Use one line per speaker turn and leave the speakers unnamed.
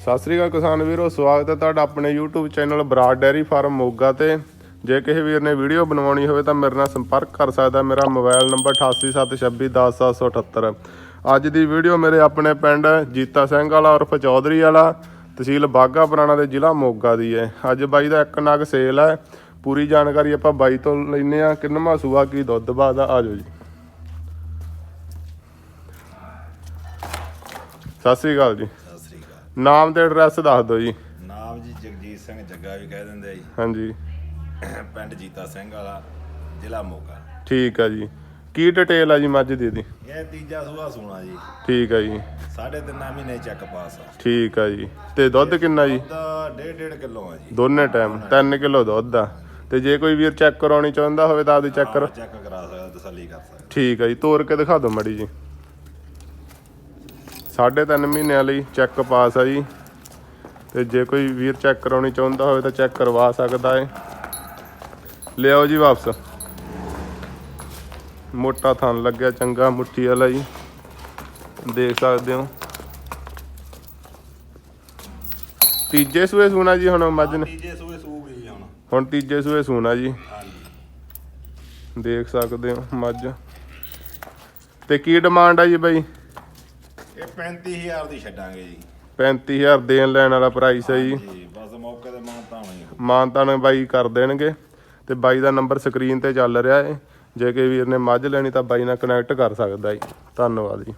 ਸਤਿ ਸ੍ਰੀ ਅਕਾਲ ਕਿਸਾਨ ਵੀਰੋ, ਸਵਾਗਤ ਹੈ ਤੁਹਾਡਾ ਆਪਣੇ YouTube channel Brar dairy farm Moga ਤੇ। ਜੇ ਕਿਸੇ ਵੀਰ ਨੇ ਵੀਡੀਓ ਬਣਵਾਉਣੀ ਹੋਵੇ ਤਾਂ ਮੇਰੇ ਨਾਲ ਸੰਪਰਕ ਕਰ ਸਕਦਾ, ਮੇਰਾ ਮੋਬਾਈਲ ਨੰਬਰ 8876210778 ਅੱਜ ਦੀ ਵੀਡੀਓ ਮੇਰੇ ਆਪਣੇ ਪਿੰਡ ਜੀਤਾ ਸਿੰਘ ਵਾਲਾ ਉਰਫ ਚੌਧਰੀ ਵਾਲਾ, ਤਹਿਸੀਲ ਬਾਗਾ ਪੁਰਾਣਾ ਦੇ ਜ਼ਿਲ੍ਹਾ ਮੋਗਾ ਦੀ ਹੈ। ਅੱਜ ਬਾਈ ਦਾ ਇੱਕ ਨਗ ਸੇਲ ਹੈ। ਪੂਰੀ ਜਾਣਕਾਰੀ ਆਪਾਂ ਬਾਈ ਤੋਂ ਲੈਨੇ ਆ ਕਿੰਨਵਾ ਸੂਆ ਕੀ ਦੁੱਧ ਬਾਦ ਆ, ਆਜੋ ਜੀ। ਸਤਿ ਸ੍ਰੀ ਅਕਾਲ ਜੀ। ਨਾਮ ਤੇ ਐਡਰੈਸ ਦੱਸ ਦਿਓ ਜੀ।
ਨਾਮ ਜੀ ਜਗਜੀਤ ਸਿੰਘ ਜੱਗਾ ਵੀ ਕਹਿ ਦਿੰਦੇ ਆ ਜੀ।
ਹਾਂਜੀ।
ਪਿੰਡ ਜੀਤਾ ਸਿੰਘ ਵਾਲਾ ਜ਼ਿਲ੍ਹਾ ਮੋਗਾ।
ਠੀਕ ਆ ਜੀ। ਕੀ ਡਿਟੇਲ ਆ ਜੀ ਮੱਝ ਦੀ ਦੀ
ਇਹ ਤੀਜਾ ਸੂਆ ਸੂਣਾ ਜੀ।
ਠੀਕ ਆ ਜੀ।
ਸਾਢੇ ਤਿੰਨਾਂ ਮਹੀਨੇ ਚੱਕ ਪਾਸ ਆ।
ਠੀਕ ਆ ਜੀ। ਤੇ ਦੁੱਧ ਕਿੰਨਾ ਜੀ?
ਦੁੱਧ ਡੇਢ ਡੇਢ ਕਿਲੋ ਆ ਜੀ।
ਦੋਨੇ ਟਾਈਮ 3 ਕਿਲੋ ਦੁੱਧ ਆ। ਤੇ ਜੇ ਕੋਈ ਵੀਰ ਚੈੱਕ ਕਰਾਉਣੀ ਚਾਹੁੰਦਾ ਹੋਵੇ ਤਾਂ ਆਪਦੀ ਚੈੱਕ ਕਰੋ।
ਚੈੱਕ ਕਰਾ ਸਕਦਾ ਤਸੱਲੀ ਕਰ ਸਕਦਾ।
ਠੀਕ ਆ ਜੀ। ਤੋਰ ਕੇ ਦਿਖਾ ਦਿਓ ਮੜੀ ਜੀ। ਸਾਢੇ ਤਿੰਨ ਮਹੀਨਿਆਂ ਲਈ ਚੈੱਕ ਪਾਸ ਆ ਜੀ। ਤੇ ਜੇ ਕੋਈ ਵੀਰ ਚੈੱਕ ਕਰਾਉਣੀ ਚਾਹੁੰਦਾ ਹੋਵੇ ਤਾਂ ਚੈੱਕ ਕਰਵਾ ਸਕਦਾ ਹੈ ਲਿਆਓ ਜੀ ਵਾਪਸ। ਮੋਟਾ ਥਣ ਲੱਗਿਆ ਚੰਗਾ ਮੁੱਠੀ ਵਾਲਾ ਜੀ। ਦੇਖ ਸਕਦੇ ਹੋ। ਤੀਜੇ ਸੂਏ ਸੂਣਾ ਜੀ ਹੁਣ ਮੱਝ ਨੇ।
ਤੀਜੇ ਸੂਏ ਸੂ ਗਈ ਹੁਣ।
ਹੁਣ ਤੀਜੇ ਸੂਏ ਸੂਣਾ ਜੀ। ਦੇਖ ਸਕਦੇ ਹੋ ਮੱਝ। ਤੇ ਕੀ ਡਿਮਾਂਡ ਆ ਜੀ ਬਾਈ?
ਇਹ 35000 ਦੀ ਛੱਡਾਂਗੇ ਜੀ।
35000 ਦੇਣ ਲੈਣ ਵਾਲਾ ਪ੍ਰਾਈਸ ਹੈ ਜੀ।
ਜੀ ਬਸ ਮੌਕੇ ਤੇ ਮਾਨਤਾ ਹੋਣੀ
ਮਾਨਤਾਨ ਬਾਈ ਕਰ ਦੇਣਗੇ ਤੇ ਬਾਈ ਦਾ ਨੰਬਰ ਸਕਰੀਨ ਤੇ ਚੱਲ ਰਿਹਾ ਹੈ ਜੇ ਕੋਈ ਵੀਰ ਨੇ ਮੱਝ ਲੈਣੀ ਤਾਂ ਬਾਈ ਨਾਲ ਕਨੈਕਟ ਕਰ ਸਕਦਾ ਜੀ। ਧੰਨਵਾਦ ਜੀ।